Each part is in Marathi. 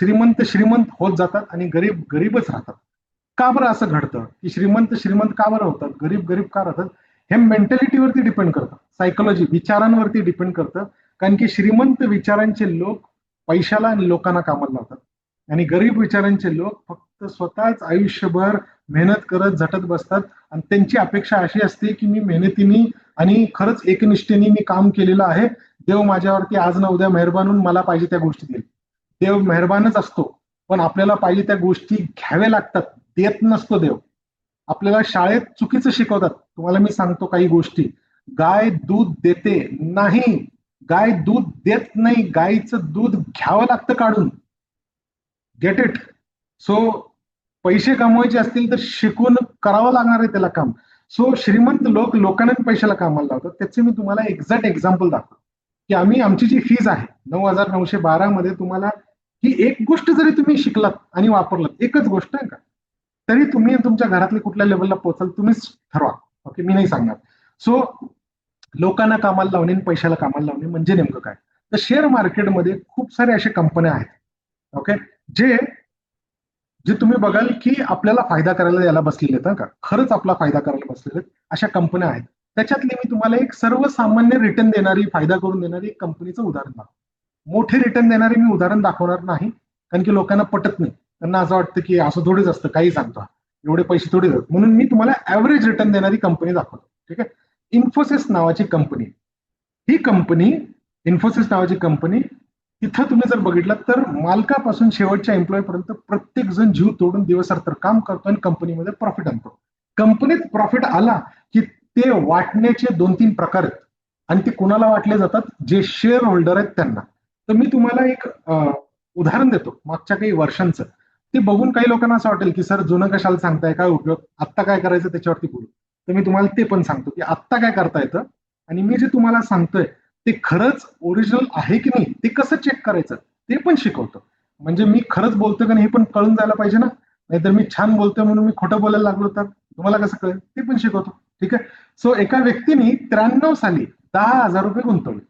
श्रीमंत श्रीमंत होत जातात आणि गरीब गरीबच राहतात. का बरं असं घडतं? की श्रीमंत श्रीमंत का बरं होतात? गरीब गरीब का राहतात? हे मेंटॅलिटीवरती डिपेंड करतं. सायकोलॉजी विचारांवरती डिपेंड करतं. कारण की श्रीमंत विचारांचे लोक पैशाला आणि लोकांना कामाला लावतात. आणि गरीब विचारांचे लोक फक्त स्वतःच आयुष्यभर मेहनत करत झटत बसतात. आणि त्यांची अपेक्षा अशी असते की मी मेहनतीने आणि खरंच एकनिष्ठेने मी काम केलेलं आहे. देव माझ्यावरती आज ना उद्या मेहरबानून मला पाहिजे त्या गोष्टी देईल. देव मेहरबानच असतो. पण आपल्याला पाहिजे त्या गोष्टी घ्याव्या लागतात. देत नसतो देव. आपल्याला शाळेत चुकीचं शिकवतात. तुम्हाला मी सांगतो काही गोष्टी. गाय दूध देते नाही. गाय दूध देत नाही. गायीचं दूध घ्यावं लागतं काढून. गेट इट सो पैसे कमवायचे असतील तर शिकून करावं लागणार आहे त्याला काम. सो श्रीमंत लोक लोकांना पैशाला कामाला लावतात. त्याचे मी तुम्हाला एक्झॅक्ट एक्झाम्पल दाखवतो. की आम्ही आमची जी फीज आहे नऊ हजार नऊशे बारा मध्ये तुम्हाला ही एक गोष्ट जरी तुम्ही शिकलात आणि वापरलात एकच गोष्ट आहे का? तरी तुम्ही तुमच्या घरातल्या कुठल्या लेवलला पोहोचाल तुम्हीच ठरवा. ओके मी नाही सांगणार. सो लोकांना कामाला लावणे आणि पैशाला कामाला लावणे म्हणजे नेमकं काय? तर शेअर मार्केटमध्ये खूप सारे अशा कंपन्या आहेत. ओके जे जे तुम्ही बघाल की आपल्याला फायदा करायला याला बसलेले आहेत का? खरंच आपला फायदा करायला बसलेले आहेत अशा कंपन्या आहेत. त्याच्यातली मी तुम्हाला एक सर्वसामान्य रिटर्न देणारी फायदा करून देणारी एक कंपनीचं उदाहरण दाखवतो. मोठे रिटर्न देणारे मी उदाहरण दाखवणार नाही कारण की लोकांना पटत नाही. त्यांना असं वाटतं की असं थोडीच असतं काही सांगतो. एवढे पैसे थोडे म्हणून मी तुम्हाला ऍव्हरेज रिटर्न देणारी कंपनी दाखवतो. ठीक आहे? इन्फोसिस नावाची कंपनी ही कंपनी इन्फोसिस नावाची कंपनी तिथं तुम्ही जर बघितलं तर मालकापासून शेवटच्या एम्प्लॉई पर्यंत प्रत्येक जण जीव तोडून दिवसरात्र काम करतो आणि कंपनीमध्ये प्रॉफिट आणतो. कंपनीत प्रॉफिट आला की ते वाटण्याचे दोन तीन प्रकार आहेत. आणि ते कुणाला वाटले जातात? जे शेअर होल्डर आहेत त्यांना. तर मी तुम्हाला एक उदाहरण देतो मागच्या काही वर्षांचं. ते बघून काही लोकांना असं वाटेल की सर जुनं कशाला सांगताय? काय उपयोग? आत्ता काय करायचं त्याच्यावरती बोलू तर मी तुम्हाला ते पण सांगतो की आत्ता काय करता येतं आणि मी जे तुम्हाला सांगतोय ते खरंच ओरिजिनल आहे की नाही ते कसं चेक करायचं ते पण शिकवतो. म्हणजे मी खरंच बोलतोय का नाही हे पण कळून जायला पाहिजे ना. नाहीतर मी छान बोलतोय म्हणून मी खोटं बोलायला लागलो तर? तुम्हाला कसं कळेल? ते पण शिकवतो. ठीक आहे? सो एका व्यक्तीने त्र्याण्णव साली दहा हजार रुपये गुंतवले.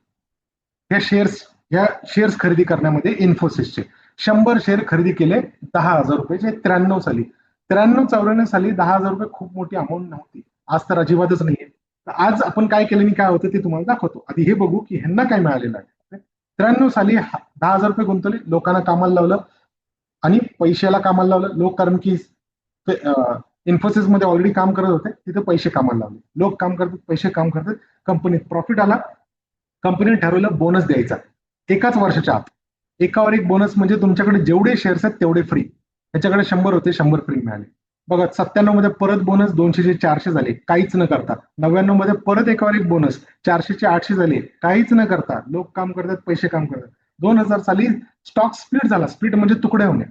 ह्या शेअर्स या शेअर्स खरेदी करण्यामध्ये इन्फोसिसचे शंभर शेअर खरेदी केले दहा हजार रुपयाचे त्र्याण्णव साली. त्र्याण्णव चौऱ्याण्णव साली दहा हजार रुपये खूप मोठी अमाऊंट नव्हती. आज तर अजिबातच नाहीये. तर आज आपण काय केलं काय होतं ते तुम्हाला दाखवतो. आधी हे बघू की ह्यांना काय मिळालेलं आहे. त्र्याण्णव साली दहा हजार रुपये गुंतवले लोकांना कामाला लावलं आणि पैशाला कामाला लावलं. लोक कारण की इन्फोसिसमध्ये ऑलरेडी काम करत होते तिथे पैसे कामाला लावले. लोक काम करतात पैसे काम करतात. कंपनीत प्रॉफिट आला. कंपनीने ठरवलं बोनस द्यायचा. एकाच वर्षाच्या आत. एकावर एक बोनस म्हणजे तुमच्याकडे जेवढे शेअर्स आहेत तेवढे फ्री त्याच्याकडे शंभर होते शंभर फ्री मिळाले. बघा सत्त्याण्णवमध्ये परत बोनस दोनशेचे चारशे झाले. काहीच न करता. नव्याण्णवमध्ये परत एकावर एक बोनस चारशेचे आठशे झाले. काहीच न करता. लोक काम करतात पैसे काम करतात. दोन हजार साली स्टॉक स्प्लिट झाला. स्प्लिट म्हणजे तुकडे होणे.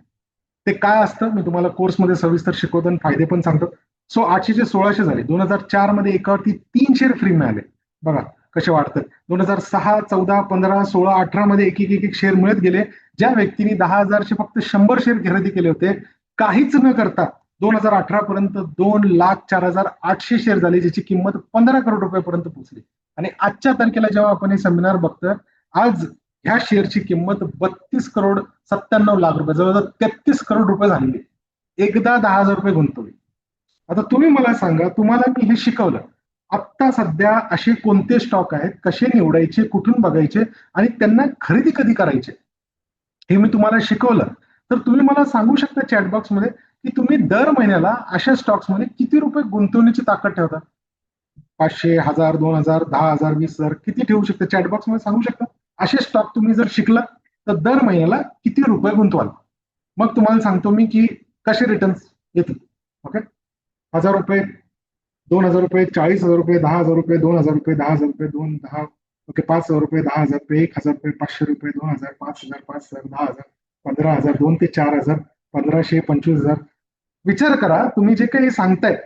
ते काय असतं? मी तुम्हाला कोर्समध्ये सविस्तर शिकवतो आणि फायदे पण सांगतो. सो आठशेचे सोळाशे झाले. दोन हजार चारमध्ये एकावरती तीन शेअर फ्री मिळाले. बघा कसे वाढतात? दोन हजार सहा चौदा पंधरा सोळा अठरा मध्ये एक एक एक शेअर मिळत गेले. ज्या व्यक्तीने दहा हजारचे फक्त शंभर शेअर खरेदी केले होते काहीच न करता दोन हजार अठरा पर्यंत दोन लाख चार हजार आठशे शेअर झाले ज्याची किंमत पंधरा करोड रुपयापर्यंत पोहोचली. आणि आजच्या तारखेला जेव्हा आपण हे सेमिनार बघतोय आज ह्या शेअरची किंमत बत्तीस करोड सत्त्याण्णव लाख रुपये जवळजवळ तेहतीस करोड रुपये झालेली एकदा दहा हजार रुपये गुंतवले. आता तुम्ही मला सांगा तुम्हाला मी हे शिकवलं आत्ता सध्या असे कोणते स्टॉक आहेत कसे निवडायचे कुठून बघायचे आणि त्यांना खरेदी कधी करायचे? हे मी तुम्हाला शिकवलं. तर तुम्ही मला सांगू शकता चॅटबॉक्समध्ये की तुम्ही दर महिन्याला अशा स्टॉक्समध्ये किती रुपये गुंतवण्याची ताकद ठेवता? पाचशे हजार दोन हजार दहा हजार वीस हजार किती ठेवू शकता? चॅटबॉक्समध्ये सांगू शकता. असे स्टॉक तुम्ही जर शिकला तर दर महिन्याला किती रुपये गुंतवाल? मग तुम्हाला सांगतो मी की कसे रिटर्न्स येतील. ओके हजार रुपये दोन हजार रुपये चाळीस हजार रुपये दहा हजार रुपये दोन हजार रुपये दहा हजार रुपये दोन दहा ओके पाच हजार रुपये दहा हजार रुपये एक हजार रुपये पाचशे रुपये दोन हजार पाच हजार पाच हजार दहा हजार पंधरा हजार दोन ते चार हजार पंधराशे पंचवीस हजार. विचार करा तुम्ही जे काही सांगताय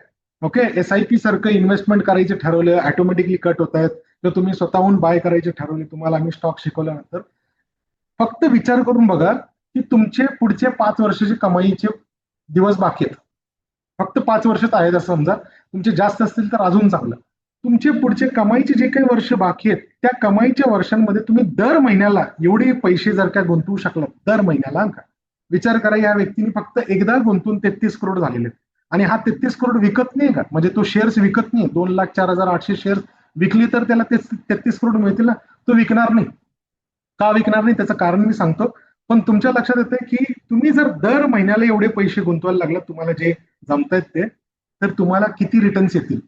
ओके एस आय पी सारखं इन्व्हेस्टमेंट करायचे ठरवलं ऑटोमॅटिकली कट होत आहेत तर तुम्ही स्वतःहून बाय करायचे ठरवले तुम्हाला आम्ही स्टॉक शिकवल्यानंतर. फक्त विचार करून बघा की तुमचे पुढचे पाच वर्षाचे कमाईचे दिवस बाकी आहेत. फक्त पाच वर्षात आहेत असं समजा. तुमचे जास्त असतील तर अजून चांगलं. तुमचे पुढचे कमाईचे जे काही वर्ष बाकी आहेत त्या कमाईच्या वर्षांमध्ये तुम्ही दर महिन्याला एवढे पैसे जर का गुंतवू शकलात दर महिन्याला का? विचार करा या व्यक्तीने फक्त एकदा गुंतून तेहतीस करोड झालेले आहेत. आणि हा तेहतीस करोड विकत नाही का? म्हणजे तो शेअर्स विकत नाही. दोन लाख चार हजार आठशे शेअर्स विकले तर त्याला तेहतीस करोड मिळतील ना? तो विकणार नाही. का विकणार नाही? त्याचं कारण मी सांगतो. पण तुमच्या लक्षात येते की तुम्ही जर दर महिन्याला एवढे पैसे गुंतवायला लागला तुम्हाला जे जमतायत ते तर तुम्हाला किती रिटर्न्स येतील?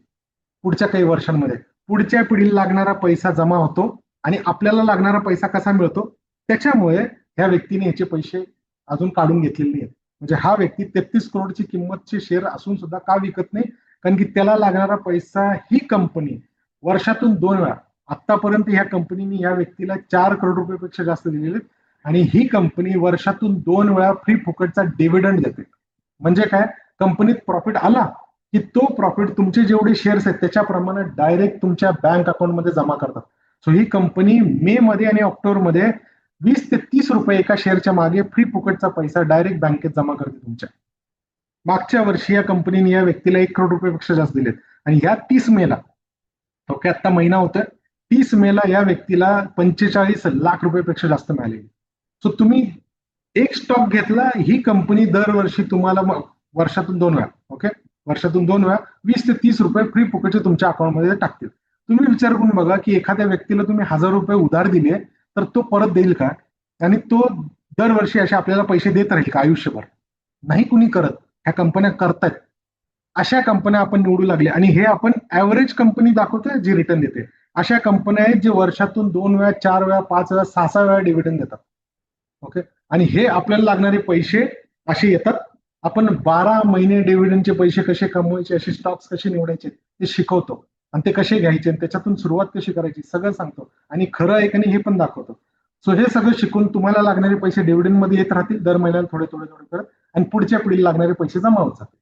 पुढच्या काही वर्षांमध्ये. पुढच्या पिढीला लागणारा पैसा जमा होतो आणि आपल्याला लागणारा पैसा कसा मिळतो? त्याच्यामुळे ह्या व्यक्तीने याचे पैसे अजून काढून घेतलेले आहेत म्हणजे हा व्यक्ती तेहतीस करोडची किंमतचे शेअर असून सुद्धा का विकत नाही? कारण की त्याला लागणारा पैसा ही कंपनी वर्षातून दोन वेळा. आतापर्यंत ह्या कंपनीने या व्यक्तीला चार करोड रुपयापेक्षा जास्त दिलेले आहेत. आणि ही कंपनी वर्षातून दोन वेळा फ्री फुकटचा डिव्हिडंड देते. म्हणजे काय? कंपनीत प्रॉफिट आला की तो प्रॉफिट तुमचे जेवढे शेअर्स आहेत त्याच्याप्रमाणे डायरेक्ट तुमच्या बँक अकाउंटमध्ये जमा करतात. सो ही कंपनी मे मध्ये आणि ऑक्टोबरमध्ये वीस ते तीस रुपये एका शेअरच्या मागे फ्री फुकटचा पैसा डायरेक्ट बँकेत जमा करते तुमच्या. मागच्या वर्षी या कंपनीने या व्यक्तीला एक करोड रुपयेपेक्षा जास्त दिलेत. आणि या तीस मेला ओके आता महिना होतोय तीस मेला या व्यक्तीला पंचेचाळीस लाख रुपयेपेक्षा जास्त मिळालेली. सो तुम्ही एक स्टॉक घेतला ही कंपनी दरवर्षी तुम्हाला वर्षातून दोन वेळा ओके वर्षातून दोन वेळा वीस ते तीस रुपये फ्री फुकटचे तुमच्या अकाउंटमध्ये टाकतील. तुम्ही विचार करून बघा की एखाद्या व्यक्तीला तुम्ही हजार रुपये उधार दिले तर तो परत देईल का? आणि तो दरवर्षी असे आपल्याला पैसे देत राहील का आयुष्यभर? नाही कुणी करत. ह्या कंपन्या करतायत. अशा कंपन्या आपण निवडू लागले. आणि हे आपण ऍव्हरेज कंपनी दाखवतोय जी रिटर्न देते. अशा कंपन्या आहेत जे वर्षातून दोन वेळा चार वेळा पाच वेळा सहा सहा वेळा डिव्हिडंड देतात. ओके आणि हे आपल्याला लागणारे पैसे असे येतात. आपण बारा महिने डिव्हिडंडचे पैसे कसे कमवायचे असे स्टॉक्स कसे निवडायचे ते शिकवतो. आणि ते कसे घ्यायचे आणि त्याच्यातून सुरुवात कशी करायची सगळं सांगतो. आणि खरं आहे का नाही हे पण दाखवतो. सो हे सगळं शिकून तुम्हाला लागणारे पैसे डिव्हिडंडमध्ये येत राहतील. दर महिन्याला थोडे थोडे थोडे करत. आणि पुढच्या पिढीला लागणारे पैसे जमा होत जातील.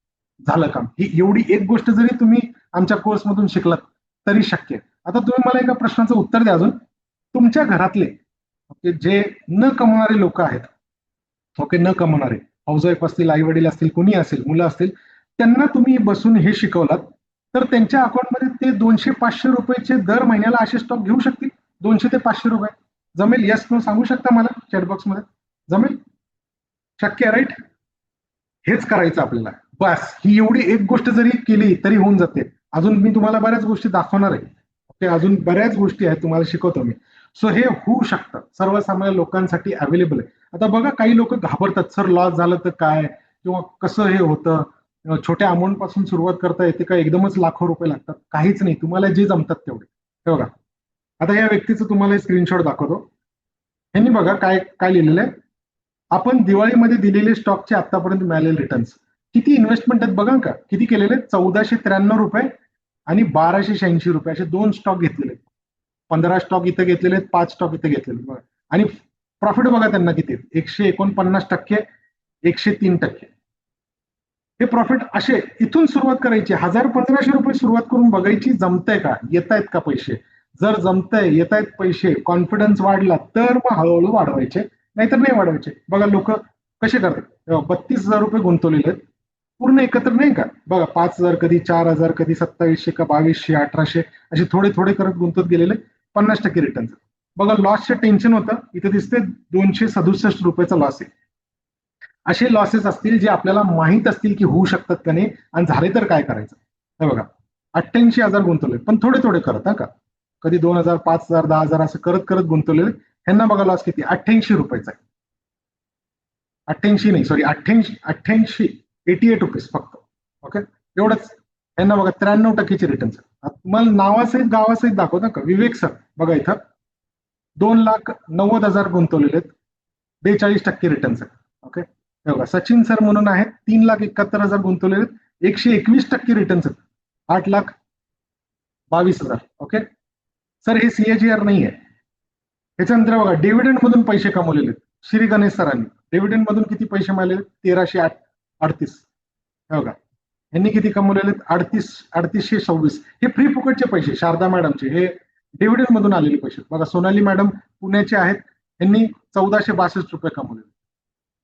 झालं काम. ही एवढी एक गोष्ट जरी तुम्ही आमच्या कोर्समधून शिकलात तरी शक्य आता तुम्ही मला एका प्रश्नाचं उत्तर द्या अजून. तुमच्या घरातले ओके जे न कमवणारे लोक आहेत ओके न कमवणारे हाऊसवाईफ असतील आई वडील असतील कुणी असेल मुलं असतील त्यांना तुम्ही बसून हे शिकवलात तर त्यांच्या अकाउंटमध्ये ते दोनशे पाचशे रुपयेचे दर महिन्याला असे स्टॉक घेऊ शकतील. दोनशे ते पाचशे रुपये. जमेल यस नो सांगू शकता मला चॅटबॉक्समध्ये? जमेल? शक्य राईट हेच करायचं आपल्याला. बस ही एवढी एक गोष्ट जरी केली तरी होऊन जाते. अजून मी तुम्हाला बऱ्याच गोष्टी दाखवणार आहे. ओके अजून बऱ्याच गोष्टी आहेत तुम्हाला शिकवतो मी. सो हे होऊ शकतं. सर्वसामान्य लोकांसाठी अवेलेबल आहे. आता बघा काही लोक घाबरतात. सर लॉस झालं तर काय? किंवा कसं हे होतं? छोट्या अमाऊंटपासून सुरुवात करता येते का? एकदमच लाखो रुपये लागतात. काहीच नाही. तुम्हाला जे जमतात तेवढे. हे बघा. आता या व्यक्तीचं तुम्हाला स्क्रीनशॉट दाखवतो. ह्यांनी बघा काय काय लिहिलेलं आहे. आपण दिवाळीमध्ये दिलेले स्टॉकचे आतापर्यंत मिळालेले रिटर्न्स किती इन्व्हेस्टमेंट आहेत बघा का? किती केलेले? चौदाशे त्र्याण्णव रुपये आणि बाराशे शहाऐंशी रुपये. असे दोन स्टॉक घेतलेले आहेत. पंधरा स्टॉक इथं घेतलेले आहेत पाच स्टॉक इथं घेतलेले बघा आणि प्रॉफिट बघा त्यांना किती एकशे एकोणपन्नास टक्के एकशे तीन टक्के. हे प्रॉफिट असे इथून सुरुवात करायची. हजार पंधराशे रुपये सुरुवात करून बघायची जमतंय का? येत आहेत का पैसे? जर जमतंय येत आहेत पैसे कॉन्फिडन्स वाढला तर मग हळूहळू वाढवायचे. नाहीतर नाही वाढवायचे. बघा लोक कसे करतात. बत्तीस हजार रुपये गुंतवलेले आहेत. पूर्ण एकत्र नाही का? बघा पाच हजार कधी चार हजार कधी सत्तावीसशे का बावीसशे अठराशे असे थोडे थोडे करत गुंतवत गेलेले पन्नास टक्के रिटर्न बघा लॉसचे टेन्शन होतं. इथे दिसते दोनशे सदुसष्ट रुपयाचा लॉस आहे. असे लॉसेस असतील जे आपल्याला माहीत असतील की होऊ शकतात का नाही आणि झाले तर काय करायचं? हे बघा अठ्ठ्याऐंशी हजार गुंतवले. पण थोडे थोडे करत हा का? कधी दोन हजार पाच हजार दहा हजार असं करत करत गुंतवलेले. ह्यांना बघा लॉस किती? अठ्ठ्याऐंशी रुपयाचा आहे. अठ्ठ्याऐंशी नाही सॉरी अठ्ठ्याऐंशी अठ्ठ्याऐंशी एटी एट रुपीज फक्त. ओके एवढंच. ह्यांना बघा त्र्याण्णव टक्केचे रिटर्न तुम्हाला नावासहित गावासहित दाखवता का? विवेक सर बघा इथं. दोन लाख नव्वद हजार गुंतवलेले आहेत. बेचाळीस टक्के रिटर्न सर ओके बघा सचिन सर म्हणून आहेत तीन लाख एकाहत्तर हजार गुंतवलेले आहेत. एकशे एकवीस टक्के रिटर्न सर आठ लाख बावीस हजार. ओके सर हे सीएजीआर नाही आहे. ह्याच्यानंतर बघा डिव्हिडंड मधून पैसे कमवलेले आहेत. श्री गणेश सरांनी. डिव्हिडंड मधून किती पैसे मिळालेले तेराशे आठ अडतीस. हे बघा. यांनी किती कमवलेले आहेत? अडतीस अडतीसशे सव्वीस. हे फ्री फुकटचे पैसे शारदा मॅडमचे हे डिव्हिडंड मधून आलेले पैसे. बघा सोनाली मॅडम पुण्याचे आहेत यांनी चौदाशे बासष्ट रुपये कमवलेले.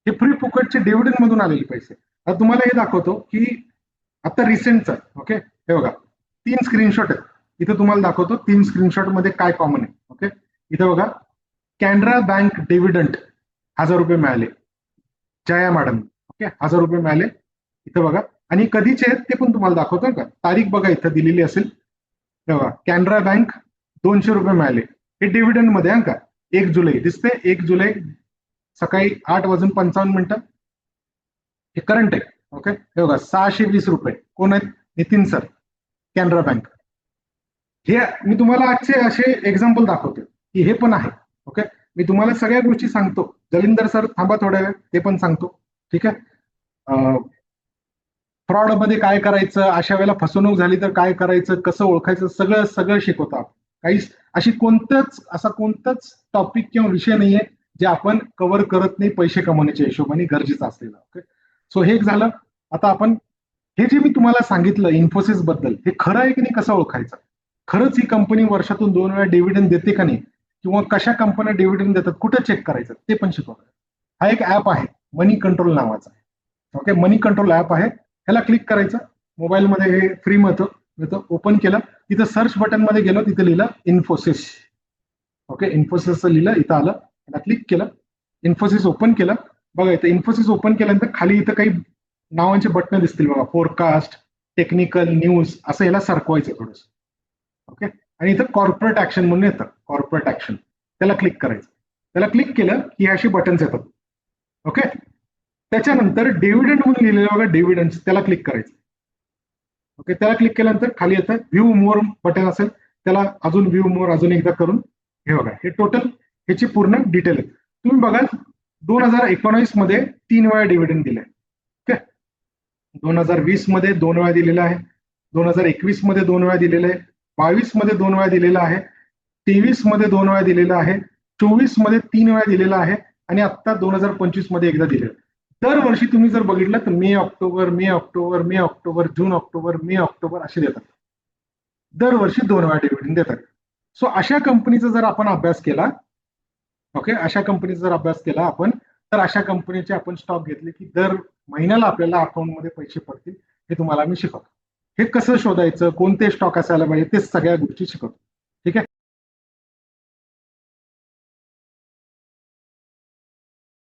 हे फ्री फुकटचे डिव्हिडंड मधून आलेले पैसे. आता तुम्हाला हे दाखवतो की आता रिसेंटचं ओके हे बघा तीन स्क्रीनशॉट आहेत. इथं तुम्हाला दाखवतो तीन स्क्रीनशॉटमध्ये काय कॉमन आहे ओके इथं बघा कॅनरा बँक डिव्हिडंट हजार रुपये मिळाले. जया मॅडम ओके हजार रुपये मिळाले. इथं बघा आणि कधीचे आहेत ते पण तुम्हाला दाखवतो का? तारीख बघा इथं दिलेली असेल. तेव्हा कॅनरा बँक दोनशे रुपये मिळाले. हे डिव्हिडंडमध्ये का? एक जुलै दिसते एक जुलै सकाळी आठ वाजून पंचावन्न मिनिटं. हे करंट आहे ओके हे बघा सहाशे वीस रुपये. कोण आहेत? Nitin sir Canara bank. हे मी तुम्हाला आजचे असे एक्झाम्पल दाखवतो की हे पण आहे ओके मी तुम्हाला सगळ्या गोष्टी सांगतो. जलिंदर सर थांबा थोड्या वेळ ते पण सांगतो ठीक आहे? फ्रॉडमध्ये काय करायचं अशा वेळेला फसवणूक झाली तर काय करायचं कसं ओळखायचं सगळं सगळं शिकवतो आपण. काही अशी कोणतंच असा कोणताच टॉपिक किंवा विषय नाहीये जे आपण कव्हर करत नाही पैसे कमवण्याच्या हिशोबाने गरजेचं असलेलं ओके सो हे एक झालं. आता आपण हे जे मी तुम्हाला सांगितलं इन्फोसिसबद्दल हे खरं आहे की नाही कसं ओळखायचं? खरंच ही कंपनी वर्षातून दोन वेळा डिव्हिडंड देते का नाही? किंवा कशा कंपन्या डिव्हिडंड देतात कुठं चेक करायचं ते पण शिकवलं हा एक ऍप आहे मनी कंट्रोल नावाचा. ओके मनी कंट्रोल ऍप आहे. ह्याला क्लिक करायचं. मोबाईलमध्ये हे फ्री मिळतं. मिळतं. ओपन केलं. तिथं सर्च बटनमध्ये गेलो तिथं लिहिलं इन्फोसिस ओके इन्फोसिसचं लिहिलं इथं आलं. त्याला क्लिक केलं. इन्फोसिस ओपन केलं. बघा इथं इन्फोसिस ओपन केल्यानंतर खाली इथं काही नावांचे बटन दिसतील बघा. फोरकास्ट टेक्निकल न्यूज असं याला सरकवायचं थोडंसं. ओके आणि इथं कॉर्पोरेट ऍक्शन म्हणून येतं. कॉर्पोरेट ऍक्शन त्याला क्लिक करायचं. त्याला क्लिक केलं की अशी बटन्स येतात. ओके त्याच्यानंतर डिव्हिडंड म्हणून लिहिलेलं बघा डिव्हिडंड त्याला क्लिक करायचं. ओके त्याला क्लिक केल्यानंतर खाली येतं व्ह्यू मोर बटन असेल. त्याला अजून व्ह्यू मोर अजून एकदा करून हे बघा हे टोटल ह्याची पूर्ण डिटेल आहे. तुम्ही बघाल दोन हजार एकोणावीसमध्ये तीन वेळा डिव्हिडंड दिलाय. ओके दोन हजार वीसमध्ये दोन वेळा दिलेला आहे. दोन हजार एकवीसमध्ये दोन वेळा दिलेलं आहे. बावीसमध्ये दोन वेळा दिलेला आहे. तेवीसमध्ये दोन वेळा दिलेला आहे. चोवीसमध्ये तीन वेळा दिलेला आहे. आणि आता दोन हजार पंचवीसमध्ये एकदा दिलेलं दरवर्षी तुम्ही जर बघितलं तर May October May October May October June October May October असे देतात. दरवर्षी दोन वेळा डिव्हिडंड देतात. सो अशा कंपनीचा जर आपण अभ्यास केला ओके अशा कंपनीचा जर अभ्यास केला आपण तर अशा कंपनीचे आपण स्टॉक घेतले की दर महिन्याला आपल्याला अकाउंटमध्ये पैसे पडतील हे तुम्हाला मी शिकवतो. हे कसं शोधायचं कोणते स्टॉक असायला पाहिजे ते सगळ्या गोष्टी शिकवतो.